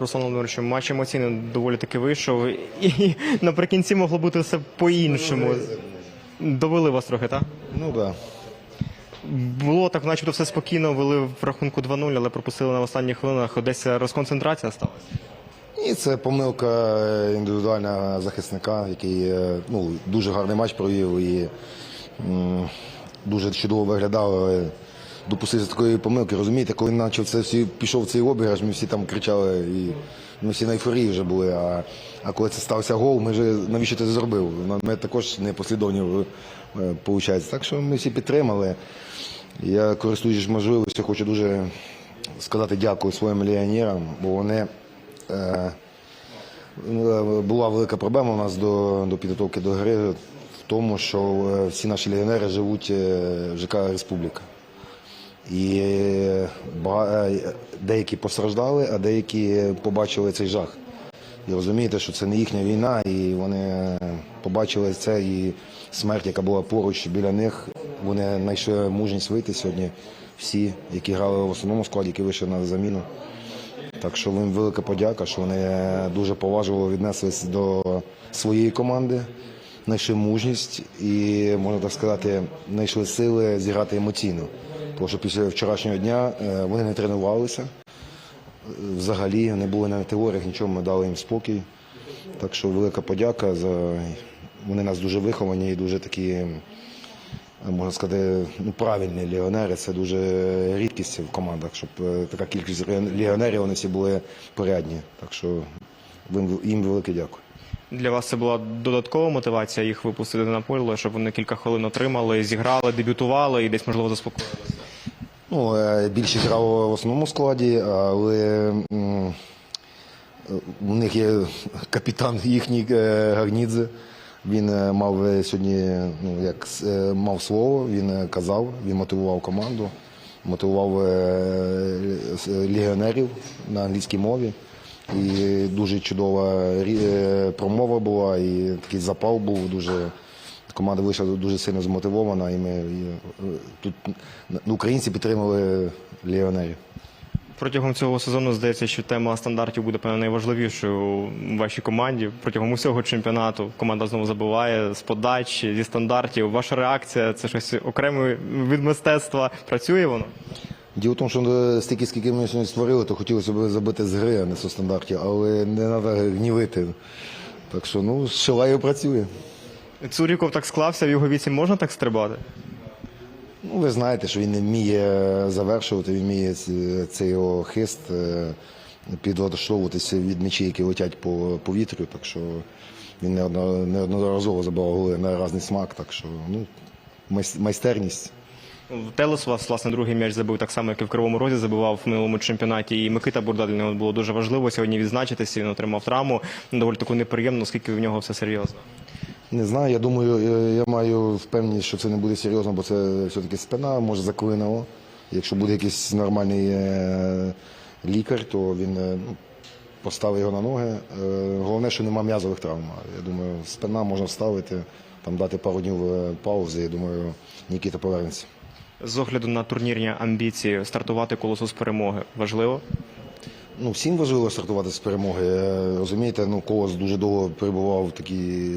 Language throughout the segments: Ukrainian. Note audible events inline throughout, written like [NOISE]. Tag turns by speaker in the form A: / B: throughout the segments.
A: Руслан Володимирович, матч емоційно доволі таки вийшов, і наприкінці могло бути все по-іншому. Довели вас трохи, так?
B: Ну да.
A: Було так, начебто все спокійно, вели в рахунку 2-0, але пропустили на останніх хвилинах. Десь розконцентрація сталася.
B: І це помилка е, індивідуального захисника, який е, ну, дуже гарний матч провів і м, дуже чудово виглядав. Допустився такої помилки. Розумієте, коли почав це всі пішов цей обіграш, ми всі там кричали, і ми всі на ейфорії вже були. А, а коли це стався гол, ми вже навіщо це зробив? Ми також не послідовні виходить. Так що ми всі підтримали. Я користуючись можливістю, хочу дуже сказати дякую своїм легіонерам, бо вони. Е, була велика проблема у нас до, до підготовки до гри в тому, що е, всі наші легіонери живуть е, в ЖК Республіка. І е, е, деякі постраждали, а деякі побачили цей жах. І розумієте, що це не їхня війна, і вони е, побачили це і смерть, яка була поруч біля них. Вони знайшли мужність вийти сьогодні. Всі, які грали в основному складі, які вийшли на заміну. Так що їм велика подяка, що вони дуже поважливо віднеслись до своєї команди, знайшли мужність і, можна так сказати, знайшли сили зіграти емоційно. Тому що після вчорашнього дня е, вони не тренувалися. Взагалі не були на теоріях, нічого, ми дали їм спокій. Так що велика подяка за вони нас дуже виховані і дуже такі, можна сказати, ну, правильні легіонери. Це дуже рідкість в командах, щоб е, така кількість легіонерів вони всі були порядні. Так що їм- велике дякую.
A: Для вас це була додаткова мотивація їх випустити на поле, щоб вони кілька хвилин отримали, зіграли, дебютували і десь, можливо, заспокоїлися.
B: Ну, е, більше грав в основному складі, але у них є капітан їхній е, Гарнідзе. Він е, мав е, сьогодні ну, як, е, мав слово, він казав, він мотивував команду, мотивував легіонерів на англійській мові. І дуже чудова промова була, і такий запал був дуже. Команда вийшла дуже сильно змотивована, і ми тут українці підтримали легіонерів.
A: Протягом цього сезону здається, що тема стандартів буде певно найважливішою у вашій команді. Протягом усього чемпіонату команда знову забиває з подач, зі стандартів. Ваша реакція це щось окреме від мистецтва. Працює воно?
B: Діло в тому, що е, стільки, скільки ми сьогодні створили, то хотілося б забити з гри, а не зі стандартів, але не треба гнівити. Так що, ну, Шилаєв працює.
A: Цуріков так склався, в його віці можна так стрибати?
B: Ну, ви знаєте, що він не вміє завершувати, він вміє цей його хист е, підлаштовуватися від м'ячів, які летять по повітрю. Так що він неодно- неодноразово забивав голи на різний смак. Так що ну, майс- майстерність.
A: Телес у вас, власне, другий м'яч забив так само, як і в Кривому Розі забивав в минулому чемпіонаті. І Микита Бурда для нього було дуже важливо сьогодні відзначитися. Він отримав травму. Доволі таку неприємну, оскільки в нього все серйозно.
B: Не знаю, я думаю, е, я маю впевненість, що це не буде серйозно, бо це все-таки спина, може заклинило. Якщо буде якийсь нормальний е, лікар, то він е, ну, поставить його на ноги. Головне, що нема м'язових травм. Я думаю, спина можна вставити, там дати пару днів паузи. Я думаю, Нікіта повернеться.
A: З огляду на турнірні амбіції стартувати колосу з перемоги важливо.
B: Ну, всім важливо стартувати з перемоги. Е, Розумієте, ну, Колос дуже довго перебував в такій,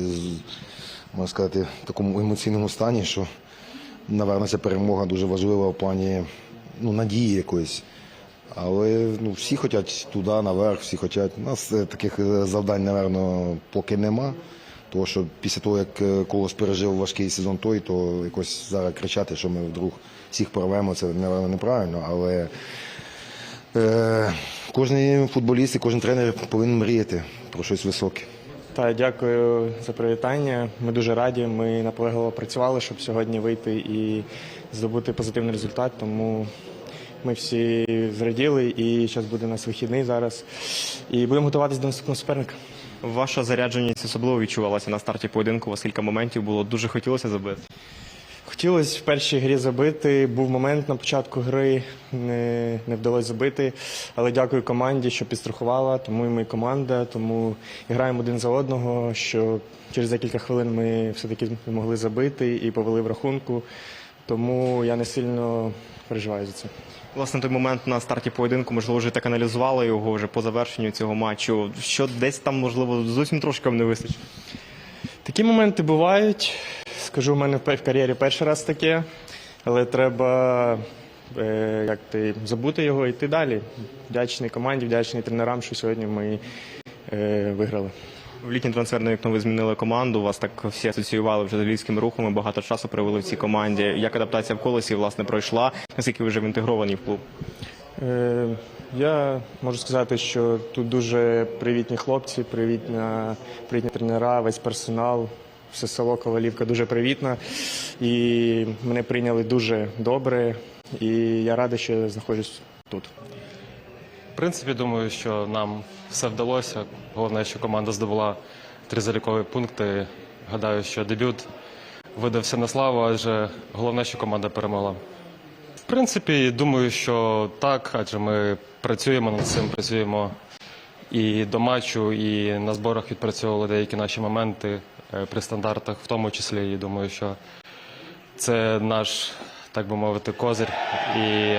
B: можна сказати, такому емоційному стані, що, напевно, ця перемога дуже важлива в плані ну, надії якоїсь. Але ну, всі хочуть туди, наверх, всі хочуть. У нас е, таких е, завдань, напевно, поки нема. Тому що після того, як Колос пережив важкий сезон той, то якось зараз кричати, що ми вдруг всіх порвемо, це напевно, неправильно. Але Кожен футболіст і кожен тренер повинен мріяти про щось високе.
C: Та дякую за привітання. Ми дуже раді. Ми наполегливо працювали, щоб сьогодні вийти і здобути позитивний результат. Тому ми всі зраділи, і зараз буде у нас вихідний зараз. І будемо готуватися до наступного суперника.
A: Ваша зарядженість особливо відчувалася на старті поєдинку. У вас кілька моментів було дуже хотілося забити.
C: Хотілося в першій грі забити. Був момент на початку гри, не, не вдалося забити. Але дякую команді, що підстрахувала, тому і ми команда, тому і граємо один за одного, що через декілька хвилин ми все-таки могли забити і повели в рахунку. Тому я не сильно переживаю за це.
A: Власне, той момент на старті поєдинку, можливо, вже так аналізували його вже по завершенню цього матчу. Що десь там, можливо, зовсім трошки вам не вистачить.
C: Такі моменти бувають. Скажу, в мене в кар'єрі перший раз таке, але треба е, як ти, забути його і йти далі. Вдячний команді, вдячний тренерам, що сьогодні ми е, виграли.
A: В літнє трансферне вікно ви змінили команду. Вас так всі асоціювали вже з львівськими рухами. Багато часу провели в цій команді. Як адаптація в колесі власне пройшла? Наскільки ви вже інтегровані в клуб?
C: Е, я можу сказати, що тут дуже привітні хлопці, привітна, привітні тренера, весь персонал, все село Ковалівка дуже привітна. І мене прийняли дуже добре. І я радий, що знаходжусь тут.
D: В принципі, думаю, що нам все вдалося. Головне, що команда здобула три залікові пункти. Гадаю, що дебют видався на славу, адже головне, що команда перемогла. В принципі, думаю, що так, адже ми працюємо над цим, працюємо і до матчу, і на зборах відпрацьовували деякі наші моменти е, при стандартах, в тому числі. І думаю, що це наш, так би мовити, козир. І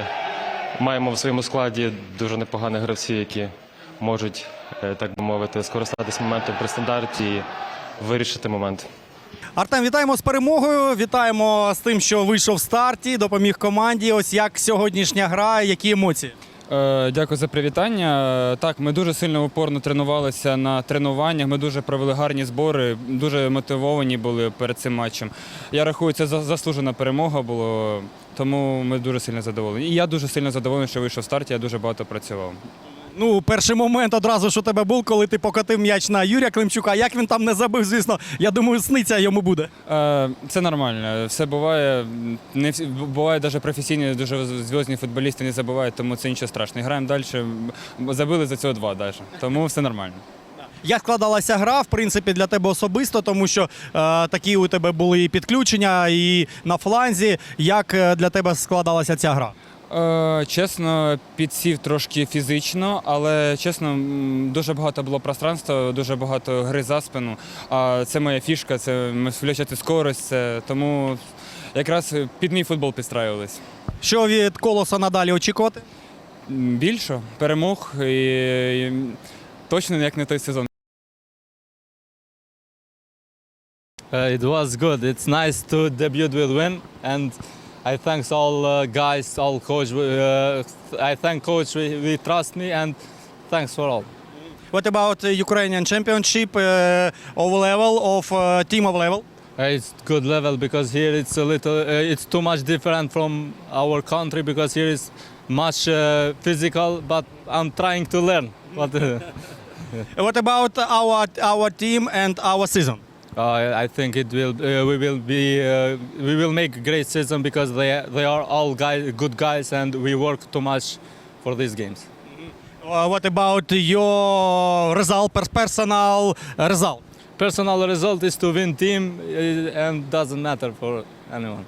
D: маємо в своєму складі дуже непоганих гравців, які можуть, е, так би мовити, скористатись моментом при стандарті і вирішити момент.
E: Артем, вітаємо з перемогою. Вітаємо з тим, що вийшов в старті, допоміг команді. Ось як сьогоднішня гра, які емоції?
F: Е, Дякую за привітання. Так, ми дуже сильно упорно тренувалися на тренуваннях. Ми дуже провели гарні збори, дуже мотивовані були перед цим матчем. Я рахую, це заслужена перемога була, тому ми дуже сильно задоволені. І я дуже сильно задоволений, що вийшов в старті. Я дуже багато працював.
E: Ну, перший момент одразу ж у тебе був, коли ти покотив м'яч на Юрія Климчука. Як він там не забив, звісно, я думаю, сниться йому буде.
F: Е, Це нормально. Все буває. Не всі буває навіть професійні, дуже зв'язні футболісти не забувають, тому це нічого страшного. Граємо далі. Забили за цього два навіть. Тому все нормально.
E: Як складалася гра, в принципі, для тебе особисто, тому що е, такі у тебе були і підключення, і на фланзі. Як е, для тебе складалася ця гра?
F: Е, чесно, підсів трошки фізично, але чесно, дуже багато було пространства, дуже багато гри за спину. А це моя фішка, це включати скорость, це тому якраз під мій футбол підстраювались.
E: Що від колоса надалі очікувати?
F: Більше перемог і, і точно як не той сезон.
G: Uh, it was good. It's nice to debut with win, and I thanks all uh, guys, all coach. Uh, I thank coach. We, we trust me, and thanks for all.
E: What about uh, Ukrainian championship uh, of level of uh, team of level?
G: Uh, it's good level because here it's a little. Uh, it's too much different from our country because here is much uh, physical. But I'm trying to learn. But uh, [LAUGHS]
E: What about our our team and our season?
G: I I think it will. Uh, we will be. Uh, we will make great season because they they are all guys, good guys, and we work too much for these games.
E: Uh, what about your result, per- personal result?
G: personal result is to win team uh, and doesn't matter for anyone.